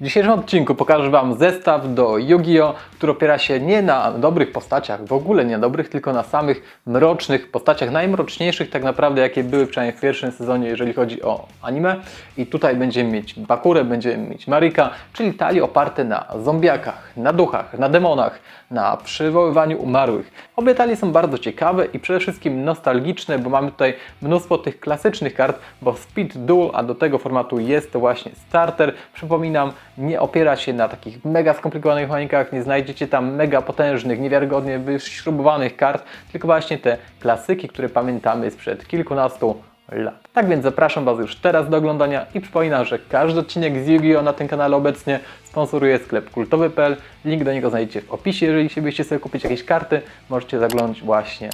W dzisiejszym odcinku pokażę Wam zestaw do Yu-Gi-Oh!, który opiera się nie na dobrych postaciach, w ogóle nie na dobrych, tylko na samych mrocznych postaciach, najmroczniejszych tak naprawdę, jakie były przynajmniej w pierwszym sezonie, jeżeli chodzi o anime. I tutaj będziemy mieć Bakurę, będziemy mieć Marika, czyli talie oparte na zombiakach, na duchach, na demonach, na przywoływaniu umarłych. Obie talie są bardzo ciekawe i przede wszystkim nostalgiczne, bo mamy tutaj mnóstwo tych klasycznych kart, bo Speed Duel, a do tego formatu jest to właśnie starter. Przypominam, nie opiera się na takich mega skomplikowanych mechanikach, nie znajdziecie tam mega potężnych, niewiarygodnie wyśrubowanych kart, tylko właśnie te klasyki, które pamiętamy sprzed kilkunastu lat. Tak więc zapraszam Was już teraz do oglądania i przypominam, że każdy odcinek z Yu-Gi-Oh! na tym kanale obecnie sponsoruje sklep kultowy.pl. Link do niego znajdziecie w opisie. Jeżeli chcielibyście sobie kupić jakieś karty, możecie zaglądać właśnie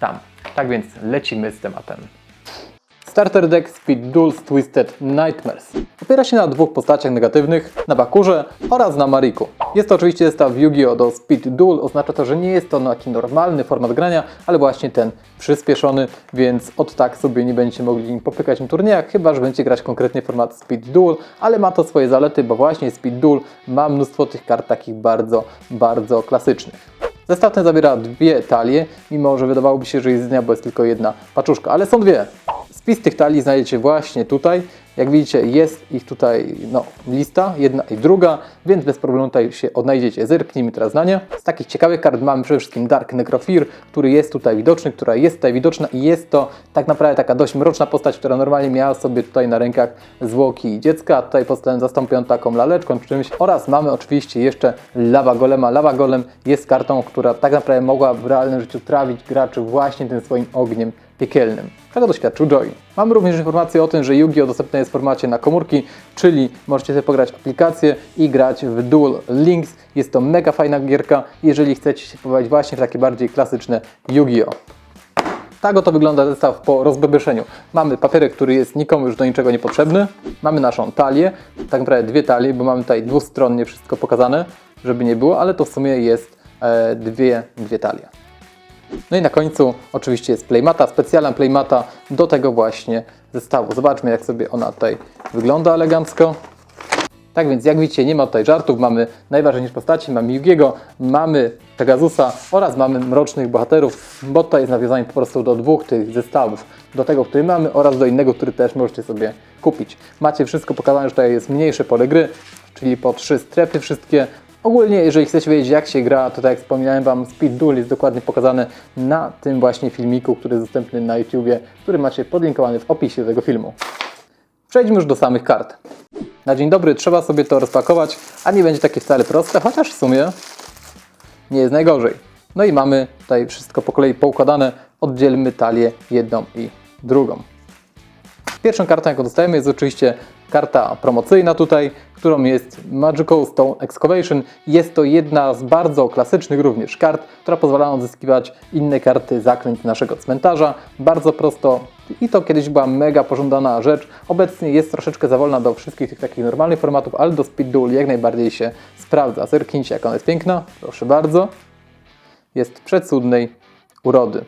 tam. Tak więc lecimy z tematem. Starter Deck Speed Duels Twisted Nightmares. Opiera się na dwóch postaciach negatywnych, na Bakurze oraz na Mariku. Jest to oczywiście zestaw Yu-Gi-Oh! do Speed Duel, oznacza to, że nie jest to taki normalny format grania, ale właśnie ten przyspieszony, więc od tak sobie nie będziecie mogli popykać na turniejach, chyba że będziecie grać konkretnie format Speed Duel, ale ma to swoje zalety, bo właśnie Speed Duel ma mnóstwo tych kart takich bardzo, bardzo klasycznych. Zestaw ten zawiera dwie talie, mimo że wydawałoby się, że jest z dnia, bo jest tylko jedna paczuszka, ale są dwie. Spis tych talii znajdziecie właśnie tutaj. Jak widzicie, jest ich tutaj no, lista, jedna i druga, więc bez problemu tutaj się odnajdziecie. Zerknijmy teraz na nie. Z takich ciekawych kart mamy przede wszystkim Dark Necrofear, który jest tutaj widoczny, która jest tutaj widoczna i jest to tak naprawdę taka dość mroczna postać, która normalnie miała sobie tutaj na rękach zwłoki dziecka, a tutaj postałem zastąpioną taką laleczką czy czymś. Oraz mamy oczywiście jeszcze Lava Golema. Lava Golem jest kartą, która tak naprawdę mogła w realnym życiu trawić graczy właśnie tym swoim ogniem piekielnym, czego doświadczył Joy. Mamy również informację o tym, że Yu-Gi-Oh! dostępne jest w formacie na komórki, czyli możecie sobie pograć aplikację i grać w Duel Links. Jest to mega fajna gierka, jeżeli chcecie się pobawić właśnie w takie bardziej klasyczne Yu-Gi-Oh! Tak oto wygląda zestaw po rozbebyszeniu. Mamy papierek, który jest nikomu już do niczego niepotrzebny. Mamy naszą talię, tak naprawdę dwie talie, bo mamy tutaj dwustronnie wszystko pokazane, żeby nie było, ale to w sumie jest e, dwie, dwie talie. No i na końcu oczywiście jest playmata, specjalna playmata do tego właśnie zestawu. Zobaczmy jak sobie ona tutaj wygląda elegancko. Tak więc jak widzicie nie ma tutaj żartów, mamy najważniejsze postaci, mamy Yugiego, mamy Pegasusa oraz mamy mrocznych bohaterów, bo tutaj jest nawiązanie po prostu do dwóch tych zestawów. Do tego, który mamy oraz do innego, który też możecie sobie kupić. Macie wszystko pokazane, że tutaj jest mniejsze pole gry, czyli po trzy strefy wszystkie. Ogólnie, jeżeli chcecie wiedzieć jak się gra, to tak jak wspominałem Wam, Speed Duel jest dokładnie pokazane na tym właśnie filmiku, który jest dostępny na YouTubie, który macie podlinkowany w opisie tego filmu. Przejdźmy już do samych kart. Na dzień dobry trzeba sobie to rozpakować, a nie będzie takie wcale proste, chociaż w sumie nie jest najgorzej. No i mamy tutaj wszystko po kolei poukładane. Oddzielmy talię jedną i drugą. Pierwszą kartą, jaką dostajemy, jest oczywiście karta promocyjna tutaj, którą jest Magical Stone Excavation. Jest to jedna z bardzo klasycznych również kart, która pozwala odzyskiwać inne karty zaklęć naszego cmentarza. Bardzo prosto i to kiedyś była mega pożądana rzecz. Obecnie jest troszeczkę za wolna do wszystkich tych takich normalnych formatów, ale do Speed Duel jak najbardziej się sprawdza. Zerknijcie jak ona jest piękna, proszę bardzo. Jest przecudnej urody.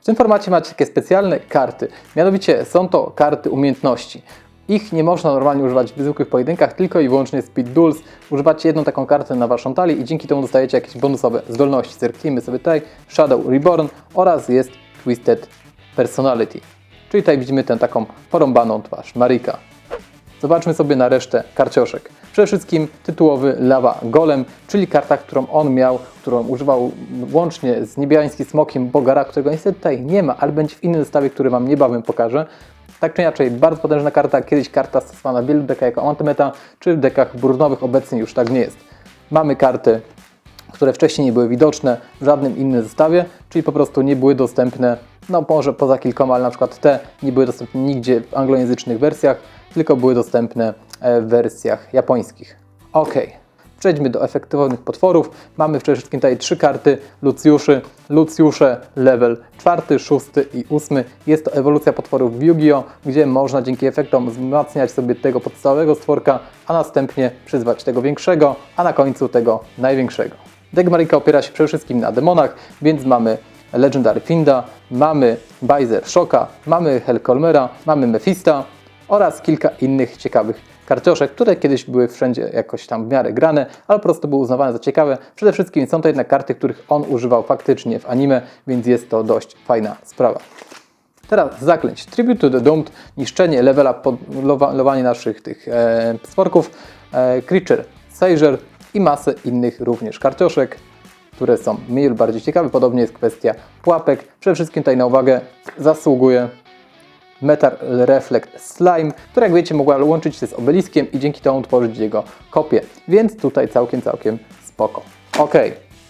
W tym formacie macie takie specjalne karty, mianowicie są to karty umiejętności. Ich nie można normalnie używać w zwykłych pojedynkach, tylko i wyłącznie Speed Duels. Używacie jedną taką kartę na waszą talię i dzięki temu dostajecie jakieś bonusowe zdolności. Zerknijmy sobie tutaj Shadow Reborn oraz jest Twisted Personality. Czyli tutaj widzimy tę taką porąbaną twarz Marika. Zobaczmy sobie na resztę karcioszek. Przede wszystkim tytułowy Lava Golem, czyli karta, którą on miał, którą używał łącznie z niebiańskim smokiem Bogara, którego niestety tutaj nie ma, ale będzie w innym zestawie, który Wam niebawem pokażę. Tak czy inaczej, bardzo potężna karta, kiedyś karta stosowana w wielu dekach jako antymeta, czy w dekach burnowych, obecnie już tak nie jest. Mamy karty, które wcześniej nie były widoczne w żadnym innym zestawie, czyli po prostu nie były dostępne, no może poza kilkoma, ale na przykład te nie były dostępne nigdzie w anglojęzycznych wersjach, tylko były dostępne e, w wersjach japońskich. Ok, przejdźmy do efektywnych potworów. Mamy przede wszystkim tutaj trzy karty Lucjuszy. Lucjusze level 4, 6 i 8. Jest to ewolucja potworów w Yu-Gi-Oh!, gdzie można dzięki efektom wzmacniać sobie tego podstawowego stworka, a następnie przyzwać tego większego, a na końcu tego największego. Deck Marika opiera się przede wszystkim na demonach, więc mamy Legendary Finda, mamy Bajzer Shocka, mamy Hellcolmera, mamy Mephista oraz kilka innych ciekawych karcioszek, które kiedyś były wszędzie jakoś tam w miarę grane, ale po prostu były uznawane za ciekawe. Przede wszystkim są to jednak karty, których on używał faktycznie w anime, więc jest to dość fajna sprawa. Teraz zaklęć. Tribute to the Doomed, niszczenie, levela, podlowanie naszych tych e, e, Creature, Sager i masę innych również karcioszek, które są mniej lub bardziej ciekawe. Podobnie jest kwestia pułapek. Przede wszystkim tutaj na uwagę zasługuje Metal Reflect Slime, która jak wiecie mogła łączyć się z obeliskiem i dzięki temu tworzyć jego kopię. Więc tutaj całkiem, całkiem spoko. Ok,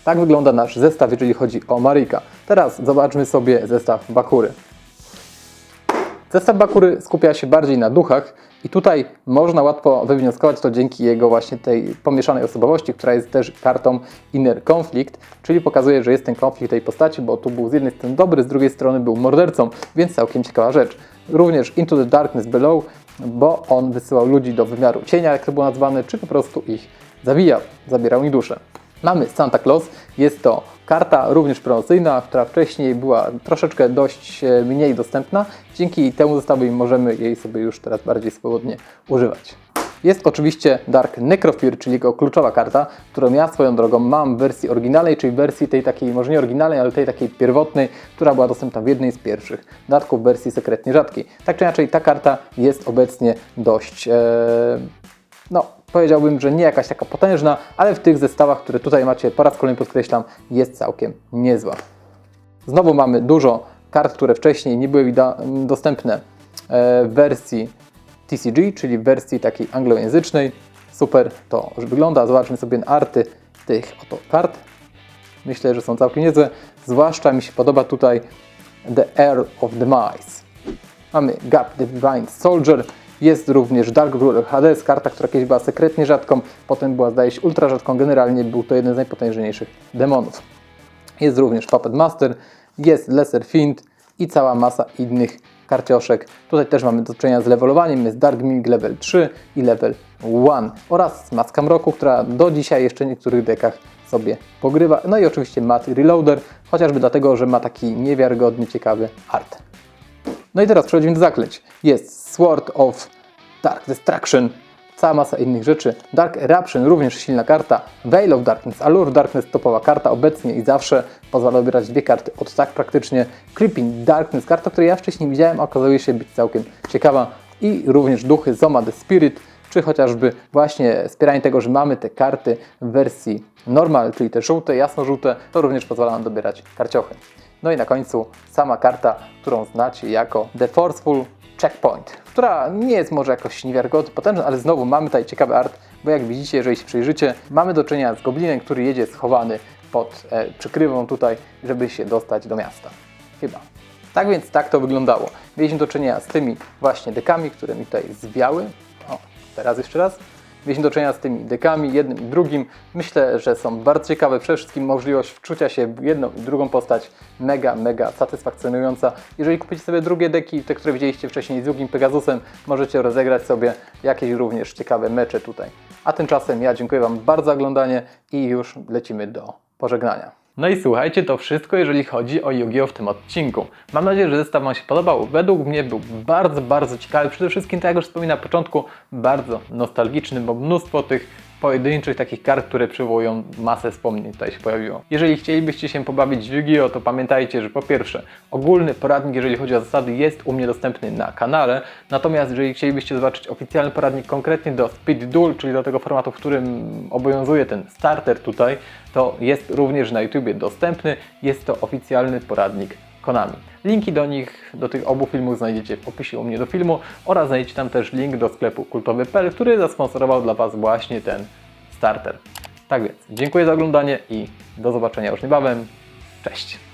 tak wygląda nasz zestaw, jeżeli chodzi o Marika. Teraz zobaczmy sobie zestaw Bakury. Zestaw Bakury skupia się bardziej na duchach i tutaj można łatwo wywnioskować to dzięki jego właśnie tej pomieszanej osobowości, która jest też kartą Inner Conflict, czyli pokazuje, że jest ten konflikt tej postaci, bo tu był z jednej strony dobry, z drugiej strony był mordercą, więc całkiem ciekawa rzecz. Również Into the Darkness Below, bo on wysyłał ludzi do wymiaru cienia, jak to było nazwane, czy po prostu ich zabijał, zabierał im duszę. Mamy Santa Claus, jest to karta również promocyjna, która wcześniej była troszeczkę dość e, mniej dostępna. Dzięki temu zestawowi możemy jej sobie już teraz bardziej swobodnie używać. Jest oczywiście Dark Necrofear, czyli jego kluczowa karta, którą ja swoją drogą mam w wersji oryginalnej, czyli wersji tej takiej, może nie oryginalnej, ale tej takiej pierwotnej, która była dostępna w jednej z pierwszych dodatków w wersji sekretnie rzadkiej. Tak czy inaczej, ta karta jest obecnie dość, e, no powiedziałbym, że nie jakaś taka potężna, ale w tych zestawach, które tutaj macie, po raz kolejny podkreślam, jest całkiem niezła. Znowu mamy dużo kart, które wcześniej nie były dostępne e, w wersji TCG, czyli w wersji takiej anglojęzycznej. Super to wygląda. Zobaczmy sobie na arty tych oto kart. Myślę, że są całkiem niezłe. Zwłaszcza mi się podoba tutaj The Air of the Mice. Mamy Gap the Divine Soldier. Jest również Dark Ruler Hades, karta, która kiedyś była sekretnie rzadką, potem była zdaje się ultra rzadką. Generalnie był to jeden z najpotężniejszych demonów. Jest również Puppet Master, jest Lesser Fiend i cała masa innych karcioszek. Tutaj też mamy do czynienia z levelowaniem, jest Dark Mimik level 3 i level 1 oraz Maska Mroku, która do dzisiaj jeszcze w niektórych dekach sobie pogrywa. No i oczywiście Mat Reloader, chociażby dlatego, że ma taki niewiarygodnie ciekawy art. No i teraz przechodzimy do zaklęć. Jest Sword of Dark Destruction, cała masa innych rzeczy. Dark Eruption, również silna karta. Veil of Darkness, Allure Darkness, topowa karta obecnie i zawsze pozwala wybierać dwie karty od tak praktycznie. Creeping Darkness, karta, której ja wcześniej widziałem, okazuje się być całkiem ciekawa. I również duchy Zoma the Spirit, czy chociażby właśnie wspieranie tego, że mamy te karty w wersji normal, czyli te żółte, jasno-żółte, to również pozwala nam dobierać karciochy. No i na końcu sama karta, którą znacie jako The Forceful Checkpoint, która nie jest może jakoś niewiarygodnie potężna, ale znowu mamy tutaj ciekawy art, bo jak widzicie, jeżeli się przyjrzycie, mamy do czynienia z goblinem, który jedzie schowany pod e, przykrywą tutaj, żeby się dostać do miasta. Chyba. Tak więc tak to wyglądało. Mieliśmy do czynienia z tymi właśnie dekami, które mi tutaj zwiały. O, teraz jeszcze raz. Mieliśmy do czynienia z tymi dekami, jednym i drugim. Myślę, że są bardzo ciekawe. Przede wszystkim możliwość wczucia się w jedną i drugą postać mega, mega satysfakcjonująca. Jeżeli kupicie sobie drugie deki, te, które widzieliście wcześniej z Jugim Pegasusem, możecie rozegrać sobie jakieś również ciekawe mecze tutaj. A tymczasem ja dziękuję Wam bardzo za oglądanie i już lecimy do pożegnania. No i słuchajcie, to wszystko jeżeli chodzi o Yu-Gi-Oh! w tym odcinku. Mam nadzieję, że zestaw Wam się podobał. Według mnie był bardzo, bardzo ciekawy. Przede wszystkim, tak jak już wspominałem na początku, bardzo nostalgiczny, bo mnóstwo tych pojedynczych takich kart, które przywołują masę wspomnień tutaj się pojawiło. Jeżeli chcielibyście się pobawić w Yu-Gi-Oh! to pamiętajcie, że po pierwsze ogólny poradnik, jeżeli chodzi o zasady jest u mnie dostępny na kanale, natomiast jeżeli chcielibyście zobaczyć oficjalny poradnik konkretnie do Speed Duel, czyli do tego formatu, w którym obowiązuje ten starter tutaj, to jest również na YouTubie dostępny. Jest to oficjalny poradnik Konami. Linki do nich, do tych obu filmów znajdziecie w opisie u mnie do filmu oraz znajdziecie tam też link do sklepu kultowy.pl, który zasponsorował dla Was właśnie ten starter. Tak więc, dziękuję za oglądanie i do zobaczenia już niebawem. Cześć!